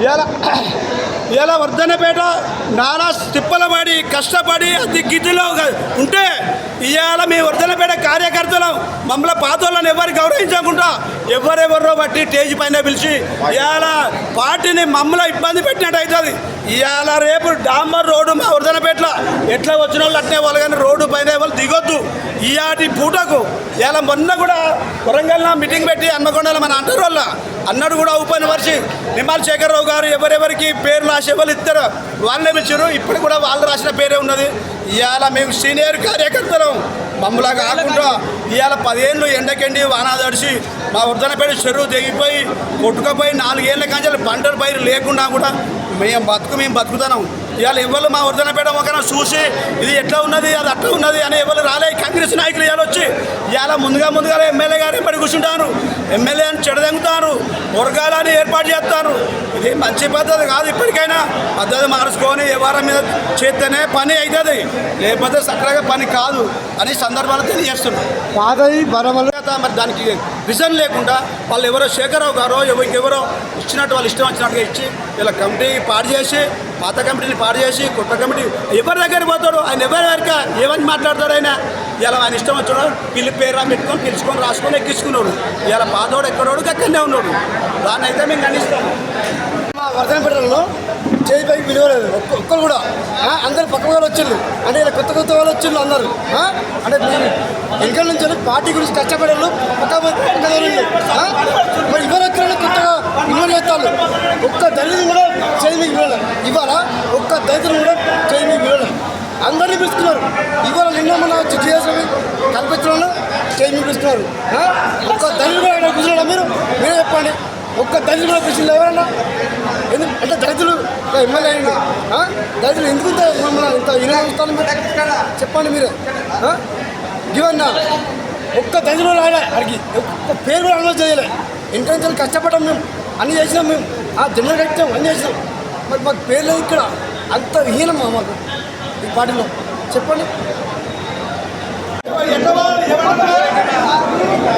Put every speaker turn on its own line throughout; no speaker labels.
ఇలా ఇలా వర్ధనపేట నానా తిప్పలబడి కష్టపడి అది గిద్దిలో ఉంటే ఇవాళ మీ వర్ధనపేట కార్యకర్తలు మమ్మల్ని పాతోళ్ళని ఎవరు గౌరవించకుండా ఎవరెవరో బట్టి స్టేజ్ పైన పిలిచి ఇవాళ పార్టీని మమ్మల్ని ఇబ్బంది పెట్టినట్టు అవుతుంది. ఇవాళ రేపు డాంబర్ రోడ్డు మా వర్ధనపేటలో ఎట్లా వచ్చిన వాళ్ళు అట్నే వాళ్ళు కానీ రోడ్డు పైన వాళ్ళు దిగొద్దు. ఇయాటి పూటకు ఇలా మొన్న కూడా వరంగల్ మీటింగ్ పెట్టి అన్నకొండలో మన అంటారు వాళ్ళ అన్నాడు కూడా ఉపని వర్షి నిమ్మాల శేఖరరావు గారు ఎవరెవరికి పేరు రాసే వాళ్ళు ఇద్దరు. వాళ్ళే పిలిచారు. ఇప్పుడు కూడా వాళ్ళు రాసిన పేరే ఉన్నది. ఇవాళ మేము సీనియర్ కార్యకర్తలు. మమ్మలా కాకుండా ఇవాళ పదేళ్ళు ఎండకెండి వాన తడిసి మా వృద్ధనపేట చెరువు తెగిపోయి కొట్టుకపోయి నాలుగేళ్ళ కంచెలు పంటలు పైరు లేకుండా కూడా మేము బతుకు మేము బతుకుతున్నాం ఇవాళ ఎవరు మా వృద్ధనపేట ఒకన చూసి ఇది ఎట్లా ఉన్నది అది అట్లా ఉన్నది అని ఎవరు రాలే. కాంగ్రెస్ నాయకులు ఇవాళ వచ్చి ఇవాళ ముందుగా ముందుగా ఎమ్మెల్యే గారు ఎంబడి కూర్చుంటారు. ఎమ్మెల్యే అని చెడదెంగుతారు. వర్గాలని ఏర్పాటు చేస్తారు. ఇది మంచి పద్ధతి కాదు ఇప్పటికైనా. పద్ధతి మార్చుకొని ఎవరి మీద చేస్తేనే పని అవుతుంది లేకపోతే సక్రగా పని కాదు అని సందర్భాలు తెలియజేస్తున్నాం
పాతవి బరమలు
తర్వాత మరి దానికి విజన్ లేకుండా వాళ్ళు ఎవరో శేఖరరావు గారో ఎవరికి ఎవరో ఇచ్చినట్టు వాళ్ళు ఇష్టం వచ్చినట్టుగా ఇచ్చి ఇలా కమిటీ పాడు చేసి పాత కమిటీని పాడు చేసి కొత్త కమిటీ ఎవరి దగ్గర పోతాడు ఆయన ఎవరి వరకు ఏమని మాట్లాడతాడు ఆయన? ఇలా ఆయన ఇష్టం వచ్చాడు పిల్లి పేరు పెట్టుకొని పిలుచుకొని రాసుకొని ఎక్కించుకున్నాడు. ఇలా పాతోడు ఎక్కడోడు అక్కడనే ఉన్నాడు. దాన్ని అయితే మేము ఖండిస్తాము
మా వర్ధనపేటలో చేయి పైకి పిలవలేదు. ఒక్క ఒక్కరు కూడా. అందరు పక్క వాళ్ళు వచ్చిండ్రు అంటే ఇలా కొత్త కొత్త వాళ్ళు వచ్చిండ్రు అందరు. అంటే మేము వెనకాల నుంచి పార్టీ గురించి కష్టపడేళ్ళు పక్క పక్క వాళ్ళు మరి ఇవాళ వచ్చిన కొత్తగా ఇవ్వని చేస్తారు ఒక్క దళితులు కూడా చేయి మీకు పిలవలేదు. ఇవాళ ఒక్క దళితులు కూడా చేయి మీకు పిలవలేదు. అందరినీ పిలుస్తున్నారు. ఇవాళ నిన్న మన వచ్చి చేసిన చేయి ఒక్క దళితులు కూడా ఇక్కడ కూర్చున్నారా మీరు? మీరే చెప్పండి. ఒక్క దళితులు కూడా పిలిచింది ఎవరన్నా? ఎందుకు? అంటే దళితులు ఒక ఎమ్మెల్యే అయింది దళితులు ఎందుకు ఇంత మమ్మల్ని ఇంత వినియోగిస్తాను మీరు? చెప్పండి మీరే. ఇవన్నా ఒక్క దళితులు రాయలే అడిగి ఒక్క పేరు కూడా అనౌన్స్ చేయలే. ఇంటర్ కష్టపడ్డాం మేము. అన్ని చేసినాం మేము. ఆ జనరల్ కట్టాం అన్ని చేసినాం. మరి మాకు పేరు లేదు ఇక్కడ. అంత హీనం మాకు. ఈ పార్టీలో. చెప్పండి.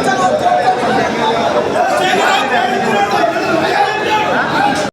Don't do it!